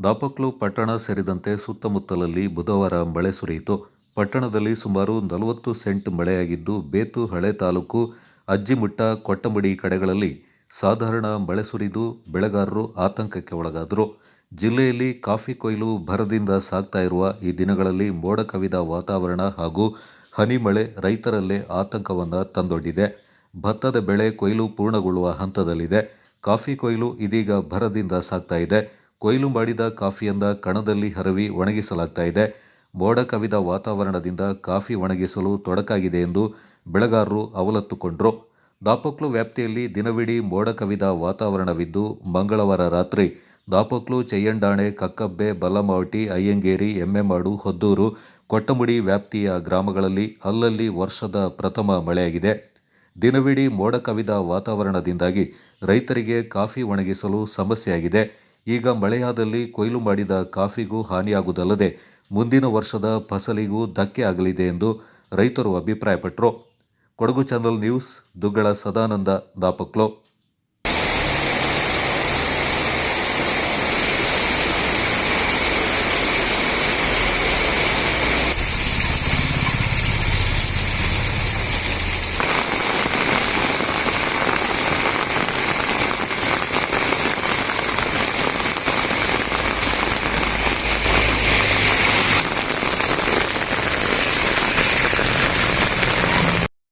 ದಾಪಕ್ಲು ಪಟ್ಟಣ ಸೇರಿದಂತೆ ಸುತ್ತಮುತ್ತಲಲ್ಲಿ ಬುಧವಾರ ಮಳೆ ಸುರಿಯಿತು. ಪಟ್ಟಣದಲ್ಲಿ ಸುಮಾರು ನಲವತ್ತು ಸೆಂಟ್ ಮಳೆಯಾಗಿದ್ದು ಬೇತು ಹಳೆ ತಾಲೂಕು ಅಜ್ಜಿಮುಟ್ಟ, ಕೊಟ್ಟಮಡಿ ಕಡೆಗಳಲ್ಲಿ ಸಾಧಾರಣ ಮಳೆ ಸುರಿದು ಬೆಳೆಗಾರರು ಆತಂಕಕ್ಕೆ ಒಳಗಾದರು. ಜಿಲ್ಲೆಯಲ್ಲಿ ಕಾಫಿ ಕೊಯ್ಲು ಭರದಿಂದ ಸಾಗ್ತಾ ಇರುವ ಈ ದಿನಗಳಲ್ಲಿ ಮೋಡ ಕವಿದ ವಾತಾವರಣ ಹಾಗೂ ಹನಿ ಮಳೆ ರೈತರಲ್ಲೇ ಆತಂಕವನ್ನು ತಂದೊಡ್ಡಿದೆ. ಭತ್ತದ ಬೆಳೆ ಕೊಯ್ಲು ಪೂರ್ಣಗೊಳ್ಳುವ ಹಂತದಲ್ಲಿದೆ. ಕಾಫಿ ಕೊಯ್ಲು ಇದೀಗ ಭರದಿಂದ ಸಾಗ್ತಾ ಇದೆ. ಕೊಯ್ಲು ಮಾಡಿದ ಕಾಫಿಯನ್ನ ಕಣದಲ್ಲಿ ಹರವಿ ಒಣಗಿಸಲಾಗ್ತಾ ಇದೆ. ಮೋಡ ಕವಿದ ವಾತಾವರಣದಿಂದ ಕಾಫಿ ಒಣಗಿಸಲು ತೊಡಕಾಗಿದೆ ಎಂದು ಬೆಳೆಗಾರರು ಅವಲತ್ತುಕೊಂಡರು. ದಾಪೋಕ್ಲು ವ್ಯಾಪ್ತಿಯಲ್ಲಿ ದಿನವಿಡೀ ಮೋಡ ಕವಿದ ವಾತಾವರಣವಿದ್ದು, ಮಂಗಳವಾರ ರಾತ್ರಿ ದಾಪೋಕ್ಲು ಚೆಯ್ಯಂಡಾಣೆ ಕಕ್ಕಬ್ಬೆ ಬಲ್ಲಮಾವಟಿ ಅಯ್ಯಂಗೇರಿ, ಎಮ್ಮೆಮಾಡು, ಹೊದ್ದೂರು, ಕೊಟ್ಟಮುಡಿ ವ್ಯಾಪ್ತಿಯ ಗ್ರಾಮಗಳಲ್ಲಿ ಅಲ್ಲಲ್ಲಿ ವರ್ಷದ ಪ್ರಥಮ ಮಳೆಯಾಗಿದೆ. ದಿನವಿಡೀ ಮೋಡ ಕವಿದ ವಾತಾವರಣದಿಂದಾಗಿ ರೈತರಿಗೆ ಕಾಫಿ ಒಣಗಿಸಲು ಸಮಸ್ಯೆಯಾಗಿದೆ. ಈಗ ಮಳೆಯಾದಲ್ಲಿ ಕೊಯ್ಲು ಮಾಡಿದ ಕಾಫಿಗೂ ಹಾನಿಯಾಗುವುದಲ್ಲದೆ ಮುಂದಿನ ವರ್ಷದ ಫಸಲಿಗೂ ಧಕ್ಕೆ ಆಗಲಿದೆ ಎಂದು ರೈತರು ಅಭಿಪ್ರಾಯಪಟ್ಟರು ಕೊಡಗು ಚಾನಲ್ ನ್ಯೂಸ್, ದುಗ್ಗಳ ಸದಾನಂದ, ದಾಪಕ್ಲು.